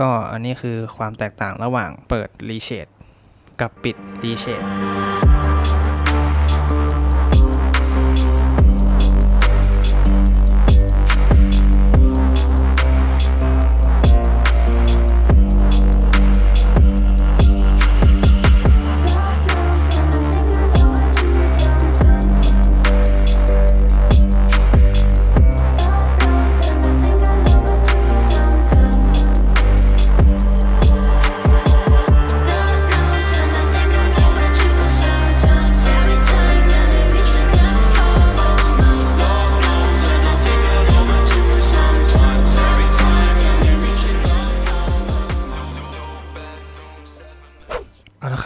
ก็อันนี้คือความแตกต่างระหว่างเปิดรีเชดกับปิดรีเชด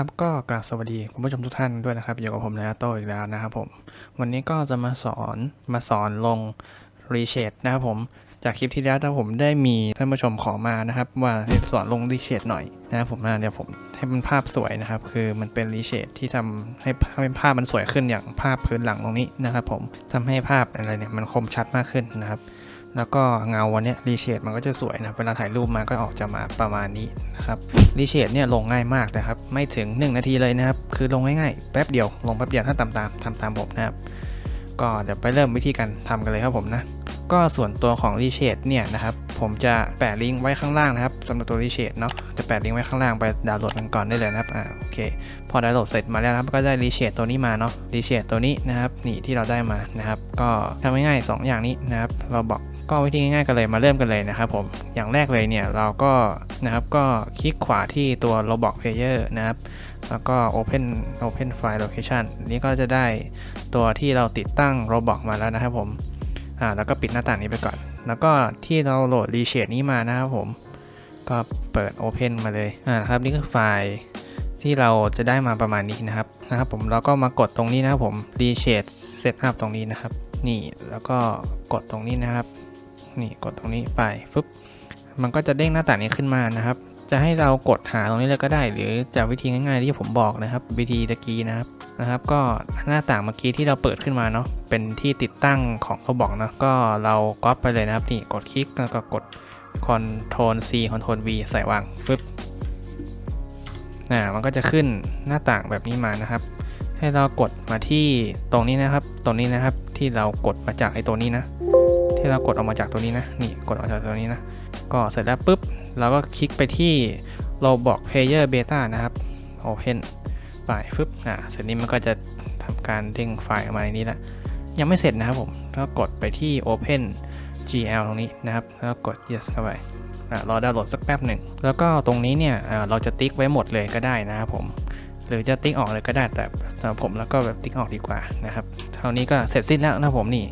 ครับก็กราบสวัสดีคุณผู้ชมทุกท่านด้วยนะครับอยู่กับผมนายโตอีกแล้วนะครับผม วันนี้ก็จะมาสอนมาสอนลงรีเชดนะครับผมจากคลิปที่แล้วถ้าผมได้มีท่านผู้ชมขอมานะครับ ว่าให้สอนลงรีเชดหน่อยนะครับผมนะเดี๋ยวผมให้มันภาพสวยนะครับ คือมันเป็นรีเชดที่ทำให้ให้ภาพมันสวยขึ้นอย่างภาพพื้นหลังตรงนี้นะครับ ผมทำให้ภาพอะไรเนี่ยมันคมชัดมากขึ้นนะครับ แล้วก็เงาวันนี้รีเชดมันก็จะสวยนะ เวลาถ่ายรูปมาก็ออกจะมาประมาณนี้นะครับรีเชดเนี่ยลงง่ายมากนะครับ ไม่ถึง 1 นาทีเลยนะครับ คือลงง่ายๆ แป๊บเดียว ลงแป๊บเดียวถ้าตามตามทำตามผมนะครับ ก็เดี๋ยวไปเริ่มวิธีการทำกันเลยครับผมนะ ก็ส่วนตัวของรีเชดเนี่ยนะครับ ผมจะแปะลิงก์ไว้ข้างล่างนะครับสำหรับตัวรีเชดเนาะ จะแปะลิงก์ไว้ข้างล่างไปดาวน์โหลดกันก่อนได้เลยนะครับ อ่า โอเค พอดาวน์โหลดเสร็จมาแล้วนะครับ ก็ได้รีเชดตัวนี้มาเนาะ รีเชดตัวนี้นะครับ นี่ที่เราได้มานะครับ ก็ทำง่ายๆสองอย่างนี้นะครับ เราบอก ก็วิธีง่ายๆกันเลยมาเริ่มกันเลยนะครับผมอย่างแรกเลยเนี่ยเราก็นะครับก็คลิกขวาที่ตัว Roblox Player นะครับ แล้วก็ Open Open File Location นี้ก็จะได้ตัวที่เราติดตั้ง Roblox มาแล้วนะครับผมอ่าแล้วก็ปิดหน้าต่างนี้ไปก่อน แล้วก็ที่เราโหลด Reshade นี้มานะครับผม ก็เปิด Open มาเลยอ่าครับนี่คือไฟล์ที่เราจะได้มาประมาณนี้นะครับนะครับผมแล้วก็มากดตรงนี้นะครับผม Reshade Setup ตรงนี้นะครับนี่แล้วก็กดตรงนี้นะครับ นี่กดตรงนี้ไปฟึบมันก็จะเด้งหน้าต่างนี้ขึ้นมานะครับ จะให้เรากดหาตรงนี้เลยก็ได้ หรือจะวิธีง่ายๆที่ผมบอกนะครับ วิธีตะกี้นะครับนะครับ ก็หน้าต่างเมื่อกี้ที่เราเปิดขึ้นมาเนาะเป็นที่ติดตั้งของเราบอกนะก็เราก๊อปไปเลยนะครับนี่กดคลิกแล้วก็กด Ctrl C Ctrl V ใส่วางฟึบอ่ามันก็จะขึ้นหน้าต่างแบบนี้มานะครับ ให้เรากดมาที่ตรงนี้นะครับ ตรงนี้นะครับที่เรากดมาจากไอ้ตัวนี้นะ ที่เรากดออกมาจากตัวนี้นะ นี่กดออกจากตัวนี้นะ ก็เสร็จแล้วปุ๊บ เราก็คลิกไปที่ Roblox Player Beta นะครับ Open ไปฟึบอ่าเสร็จนี้มันก็จะทำการเด้งไฟล์ออกมาในนี้ล้วยังไม่เสร็จนะครับผมก็กดไปที่ Open GL ตรงนี้นะครับ แล้วกด Yes เข้าไปอ่ารอดาวน์โหลดสักแป๊บหนึ่ง แล้วก็ตรงนี้เนี่ยอ่าเราจะติ๊กไว้หมดเลยก็ได้นะครับผม หรือจะติ๊กออกเลยก็ได้แต่สำหรับผมแล้วก็แบบติ๊กออกดีกว่านะครับ เท่านี้ก็เสร็จสิ้นแล้วนะผมนี่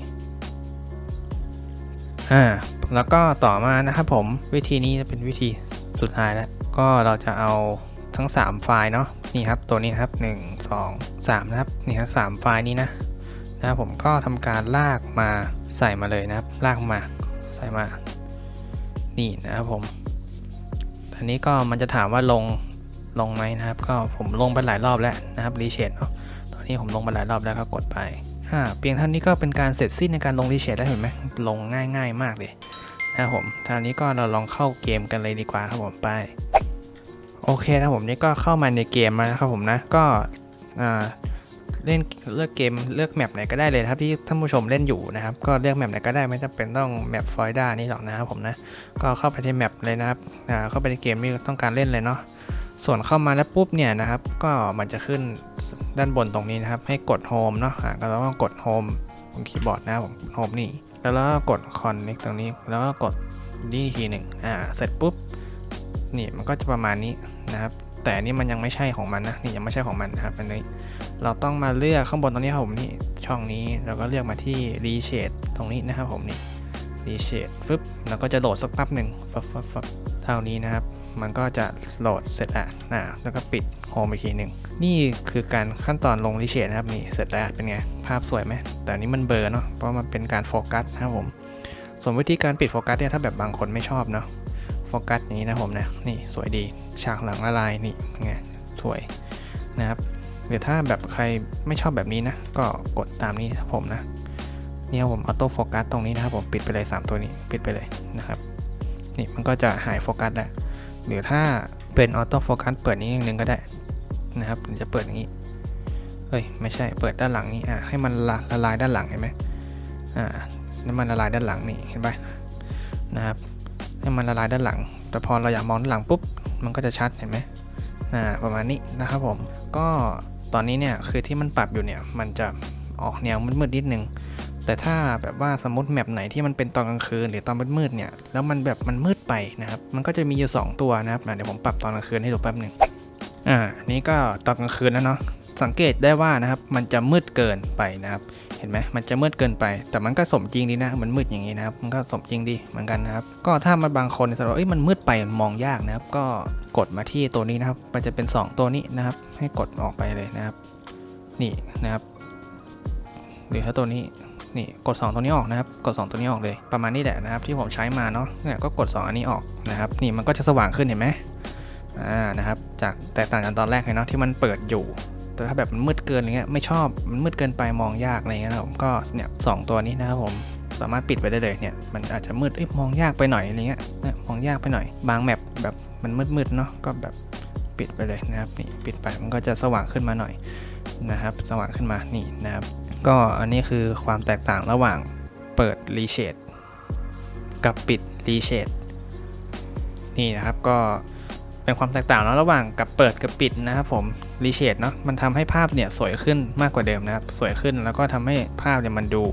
อ่าแล้วก็ต่อมานะครับผมวิธีนี้จะเป็นวิธีสุดท้ายแล้วก็เราจะเอาทั้ง 3 ไฟล์เนาะนี่ครับตัวนี้ครับ 1 2 3 นะครับนี่ครับสามไฟล์นี้นะนะครับผมก็ทำการลากมาใส่มาเลยนะครับ ลากมาใส่มา นี่นะครับผมอันนี้ก็มันจะถามว่าลงลงไหมนะครับ ก็ผมลงไปหลายรอบแล้วนะครับรีเชดเนาะตอนนี้ผมลงไปหลายรอบแล้วก็กดไป เพียงเท่านี้ก็เป็นการเสร็จสิ้นในการลงรีเชดแล้วเห็นไหมลงง่ายๆ มากเลยนะครับผมทางนี้ก็เราลองเข้าเกมกันเลยดีกว่าครับผมไป โอเคนะผมนี่ก็เข้ามาในเกมมานะครับผมนะก็เล่นเลือกเกมเลือกแมปไหนก็ได้เลยครับที่ท่านผู้ชมเล่นอยู่นะครับ ก็เลือกแมปไหนก็ได้ไม่จำเป็นต้องแมปฟลอยด้านี่หรอกนะครับผมนะก็เข้าไปที่แมปเลยนะครับเข้าไปในเกมที่ต้องการเล่นเลยเนาะ ส่วนเข้ามาแล้วปุ๊บเนี่ยนะครับ ก็มันจะขึ้นด้านบนตรงนี้นะครับ ให้กดโฮมเนาะอ่าก็เราต้องกดโฮมบนคีย์บอร์ดนะผมโฮมนี่แล้วก็กดคอนเน c ตรงนี้ แล้วก็กดนี่ทีหนึ่งอ่าเสร็จปุ๊บนี่มันก็จะประมาณนี้นะครับ แต่นนี้มันยังไม่ใช่ของมันนะนี่ยังไม่ใช่ของมันนะครับอันนี้เราต้องมาเลือกข้างบนตรงนี้ครับผมนี่ช่องนี้เราก็เลือกมาที่ Reshade ตรงนี้นะครับผมนี่ Reshade ฟึบแล้วก็จะโหลดสักแป๊บหนึ่งฟับฟับฟับเท่านี้นะครับ มันก็จะโหลดเสร็จอะนะแล้วก็ปิดโฮมอีกทีหนึ่งนี่คือการขั้นตอนลง Reshade นะครับนี่เสร็จแล้วเป็นไง ภาพสวยไหมแต่นี้มันเบลอเนาะเพราะมันเป็นการโฟกัสนะครับผมส่วนวิธีการปิดโฟกัสเนี่ยถ้าแบบบางคนไม่ชอบเนาะโฟกัสนี้นะผมนะนี่สวยดีฉากหลังละลายนี่เป็นไงสวยนะครับหรือถ้าแบบใครไม่ชอบแบบนี้นะ ก็กดตามนี้ผมนะเนี่ครับผมออโต้โฟกัสตรงนี้นะครับผมปิดไปเลย 3 ตัวนี้ปิดไปเลยนะครับ นี่มันก็จะหายโฟกัสแล้ว หรือถ้าเป็นออโต้โฟกัสเปิดนี้อย่างหนึ่งก็ได้นะครับจะเปิดอย่างนี้เฮ้ยไม่ใช่เปิดด้านหลังนี้อะให้มันละละลายด้านหลังเห็นไหมอ่าน้ำมันละลายด้านหลังนี่เห็นปะนะครับให้มันละลายด้านหลัง แต่พอเราอยากมองด้านหลังปุ๊บมันก็จะชัดเห็นไหมอ่าประมาณนี้นะครับผมก็ตอนนี้เนี่ยคือที่มันปรับอยู่เนี่ยมันจะออกแนวมืดๆนิดนึง แต่ถ้าแบบว่าสมมติแมปไหนที่มันเป็นตอนกลางคืนหรือตอนมืดๆเนี่ยแล้วมันแบบมันมืดไปนะครับมันก็จะมีอยู่สองตัวนะครับเดี๋ยวผมปรับตอนกลางคืนให้ดูแป๊บหนึ่งอ่านี่ก็ตอนกลางคืนแล้วเนาะสังเกตได้ว่านะครับมันจะมืดเกินไปนะครับ เห็นไหมมันจะมืดเกินไป แต่มันก็สมจริงดีนะมันมืดอย่างนี้นะครับ มันก็สมจริงดีเหมือนกันนะครับ ก็ถ้ามันบางคนสมมติว่าเอ้ยมันมืดไปมันมองยากนะครับ ก็กดมาที่ตัวนี้นะครับ มันจะเป็น 2 ตัวนี้นะครับ ให้กดออกไปเลยนะครับ นี่นะครับ หรือถ้าตัวนี้ นี่กด 2 ตัวนี้ออกนะครับ กด 2 ตัวนี้ออกเลย ประมาณนี้แหละนะครับที่ผมใช้มาเนาะเนี่ยก็กด 2 อันนี้ออกนะครับ นี่มันก็จะสว่างขึ้นเห็นไหมอ่านะครับ จากแตกต่างจากตอนแรกเลยเนาะที่มันเปิดอยู่ แต่ถ้าแบบมันมืดเกินอะไรเงี้ยไม่ชอบ มันมืดเกินไปมองยากอะไรเงี้ยนะผมก็เนี่ยสองตัวนี้นะครับผมสามารถปิดไปได้เลยเนี่ยมันอาจจะมืดเอ้ยมองยากไปหน่อยอะไรเงี้ยเนี่ยมองยากไปหน่อย บางแมปแบบมันมืดๆเนาะก็แบบปิดไปเลยนะครับนี่ปิดไปมันก็จะสว่างขึ้นมาหน่อยนะครับ สว่างขึ้นมานี่นะครับ ก็อันนี้คือความแตกต่างระหว่างเปิดรีเชดกับปิดรีเชดนี่นะครับก็เป็นความแตกต่างเนาะระหว่างกับเปิดกับปิดนะครับผมรีเชดเนาะมันทำให้ภาพเนี่ยสวยขึ้นมากกว่าเดิมนะครับ สวยขึ้นแล้วก็ทำให้ภาพเนี่ยมันดู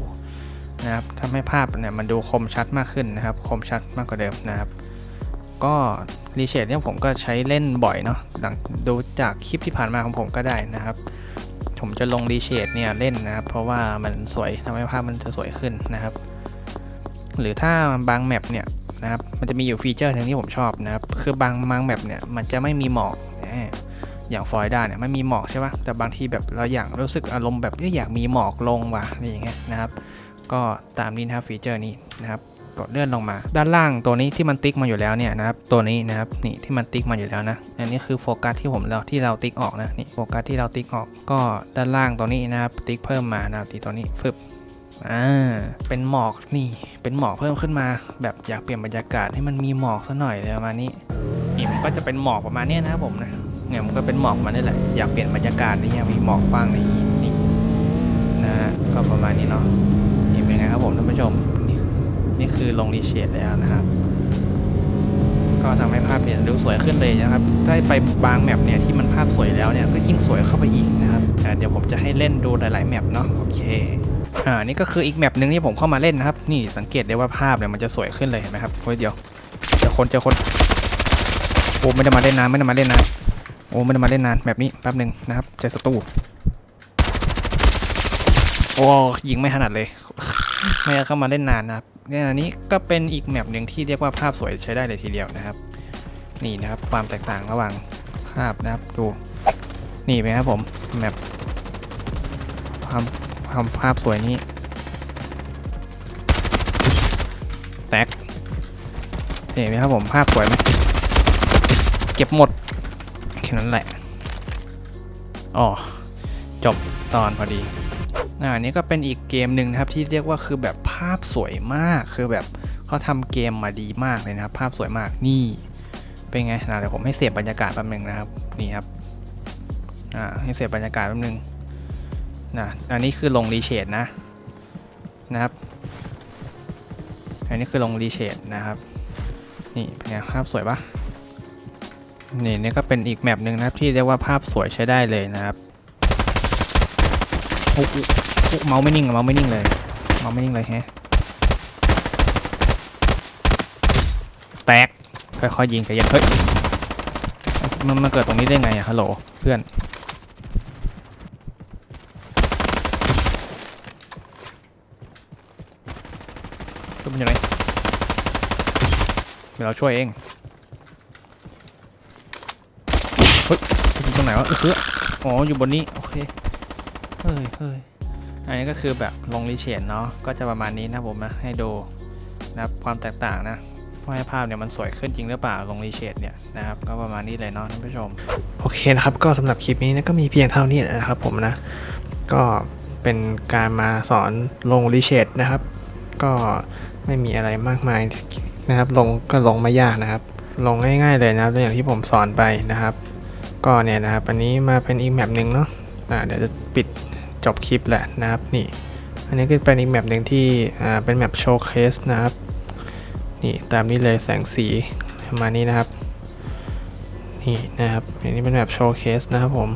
นะครับทำให้ภาพเนี่ยมันดูคมชัดมากขึ้นนะครับ คมชัดมากกว่าเดิมนะครับ ก็รีเชดเนี่ยผมก็ใช้เล่นบ่อยเนาะหลังดูจากคลิปที่ผ่านมาของผมก็ได้นะครับ ผมจะลงรีเชดเนี่ยเล่นนะครับ เพราะว่ามันสวยทำให้ภาพมันจะสวยขึ้นนะครับ หรือถ้าบางแมปเนี่ยนะครับ มันจะมีอยู่ฟีเจอร์หนึ่งที่ผมชอบนะครับ คือบางบางแบบเนี่ยมันจะไม่มีหมอกอย่างฟลอริดาเนี่ยไม่มีหมอกใช่ปะแต่บางทีแบบเราอยากรู้สึกอารมณ์แบบเอ้ยอยากมีหมอกลงว่ะอะไรอย่างเงี้ยนะครับ ก็ตามนี้นะครับฟีเจอร์นี้นะครับ กดเลื่อนลงมา ด้านล่างตัวนี้ที่มันติ๊กมาอยู่แล้วเนี่ยนะครับตัวนี้นะครับนี่ที่มันติ๊กมาอยู่แล้วนะอันนี้คือโฟกัสที่ผมเราที่เราติ๊กออกนะนี่โฟกัสที่เราติ๊กออกก็ด้านล่างตัวนี้นะครับติ๊กเพิ่มมานะครับที่ตัวนี้ฟึบอ่าเป็นหมอกนี่เป็นหมอกเพิ่มขึ้นมา แบบอยากเปลี่ยนบรรยากาศให้มันมีหมอกซะหน่อยเลยประมาณนี้นี่มันก็จะเป็นหมอกประมาณนี้นะครับผมนะเนี่ยมันก็เป็นหมอกมานี่แหละอยากเปลี่ยนบรรยากาศนี่มีหมอกบ้างนนี่นะฮะก็ประมาณนี้เนาะนี่เป็นไงครับผมท่านผู้ชมนี่ นี่คือลงรีเชดแล้วนะครับ ก็ทำให้ภาพเนี่ยดูสวยขึ้นเลยนะครับ ถ้าไปบางแมปเนี่ยที่มันภาพสวยแล้วเนี่ยก็ยิ่งสวยเข้าไปอีกนะครับเดี๋ยวผมจะให้เล่นดูหลายๆแมปเนาะโอเคอ่านี่ก็คืออีกแมปหนึ่งที่ผมเข้ามาเล่นนะครับ นี่สังเกตได้ว่าภาพเนี่ยมันจะสวยขึ้นเลยเห็นไหมครับเฮ้ยเดี๋ยวเจอคนเจอคนโอ้ไม่ได้มาเล่นนานไม่ได้มาเล่นนานโอ้ไม่ได้มาเล่นนานแบบนี้แป๊บหนึ่งนะครับเจอศัตรูโอ้ยิงไม่ถนัดเลย ไม่ได้เข้ามาเล่นนานนะครับ เนี่ยอันนี้ก็เป็นอีกแมปหนึ่งที่เรียกว่าภาพสวยใช้ได้เลยทีเดียวนะครับ นี่นะครับความแตกต่างระหว่างภาพนะครับดูนี่เป็นครับผมแมปความความภาพสวยนี้แตกเห็นไหมครับผมภาพสวยไหมเก็บหมดแค่นั้นแหละอ๋อจบตอนพอดีอ่าอันนี้ก็เป็นอีกเกมหนึ่งนะครับที่เรียกว่าคือแบบาพสวยมากคือแบบเขาทำเกมมาดีมากเลยนะครับ ภาพสวยมากนี่ เป็นไงนะเดี๋ยวผมให้เสียบบรรยากาศแป๊บนึงนะครับนี่ครับอ่าให้เสียบบรรยากาศแป๊บนึงนะอันนี้คือลงรีเชดนะนะครับ อันนี้คือลงรีเชดนะครับนี่เป็นไงภาพสวยปะนี่นี่ก็เป็นอีกแมปหนึ่งนะครับที่เรียกว่าภาพสวยใช้ได้เลยนะครับเมาส์ไม่นิ่งเมาส์ไม่นิ่งเลย เมาส์ไม่นิ่งเลยแฮะ แตก ค่อยๆยิงใจเย็นเฮ้ย มันมาเกิดตรงนี้ได้ไงอะฮัลโหล เพื่อนตัวมันอยู่ไหนเดี๋ยวเราช่วยเองเฮ้ยอยู่ตรงไหนวะเอออ๋อ อยู่บนนี้ โอเค เฮ้ยเฮ้ย อันนี้ก็คือแบบลงรีเชนเนาะก็จะประมาณนี้นะผมนะให้ดูนะครับความแตกต่างนะว่าให้ภาพเนี่ยมันสวยขึ้นจริงหรือเปล่าลงรีเชดเนี่ยนะครับก็ประมาณนี้เลยเนาะท่านผู้ชม โอเคนะครับก็สำหรับคลิปนี้นะก็มีเพียงเท่านี้นะครับผมนะ ก็เป็นการมาสอนลงรีเชดนะครับ ก็ไม่มีอะไรมากมายนะครับ ลงก็ลงไม่ยากนะครับ ลงง่ายๆเลยนะครับอย่างที่ผมสอนไปนะครับ ก็เนี่ยนะครับ อันนี้มาเป็นอีกแมปหนึ่งเนาะอ่าเดี๋ยวจะปิด จบคลิปแหละนะครับนี่อันนี้ก็เป็นอีกแมปหนึ่งที่อ่าเป็นแมปโชว์เคสนะครับนี่ตามนี้เลยแสงสีประมาณนี้นะครับนี่นะครับอันนี้เป็นแมปโชว์เคสนะครับผม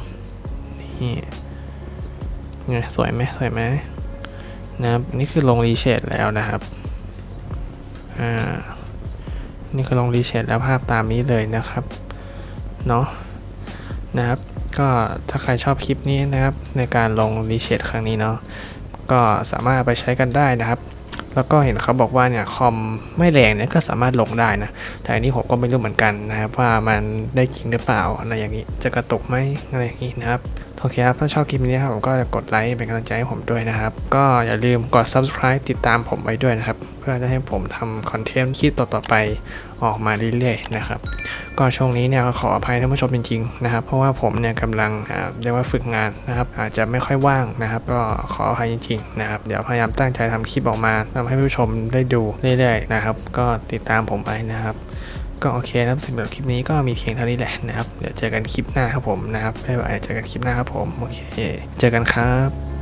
นี่ไงสวยไหมสวยไหมนะครับอันนี่คือลงรีเชดแล้วนะครับอ่านี่คือลงรีเชดแล้วภาพตามนี้เลยนะครับเนาะนะครับ ก็ถ้าใครชอบคลิปนี้นะครับ ในการลงรีเชดครั้งนี้เนาะก็สามารถไปใช้กันได้นะครับ แล้วก็เห็นเขาบอกว่าเนี่ยคอมไม่แรงเนี่ยก็สามารถลงได้นะแต่อันนี้ผมก็ไม่รู้เหมือนกันนะครับว่ามันได้จริงหรือเปล่าอะไรอย่างนี้จะกระตุกไหมอะไรอย่างนี้นะครับ โอเคครับ ถ้าชอบคลิปนี้ครับผมก็จะกดไลค์เป็นกำลังใจให้ผมด้วยนะครับ ก็อย่าลืมกด subscribe ติดตามผมไว้ด้วยนะครับ เพื่อจะให้ผมทำคอนเทนต์คลิปต่อๆไปออกมาเรื่อยๆนะครับ ก็ช่วงนี้เนี่ยขออภัยท่านผู้ชมจริงๆนะครับ เพราะว่าผมเนี่ยกำลังอ่าเรียกว่าฝึกงานนะครับ อาจจะไม่ค่อยว่างนะครับ ก็ขออภัยจริงๆนะครับ เดี๋ยวพยายามตั้งใจทำคลิปออกมาทำให้ผู้ชมได้ดูเรื่อยๆนะครับ ก็ติดตามผมไปนะครับ ก็โอเคนะครับสำหรับคลิปนี้ก็มีเพียงเท่านี้แหละนะครับ เดี๋ยวเจอกันคลิปหน้าครับผมนะครับบ๊ายบายเจอกันคลิปหน้าครับผม โอเค เจอกันครับ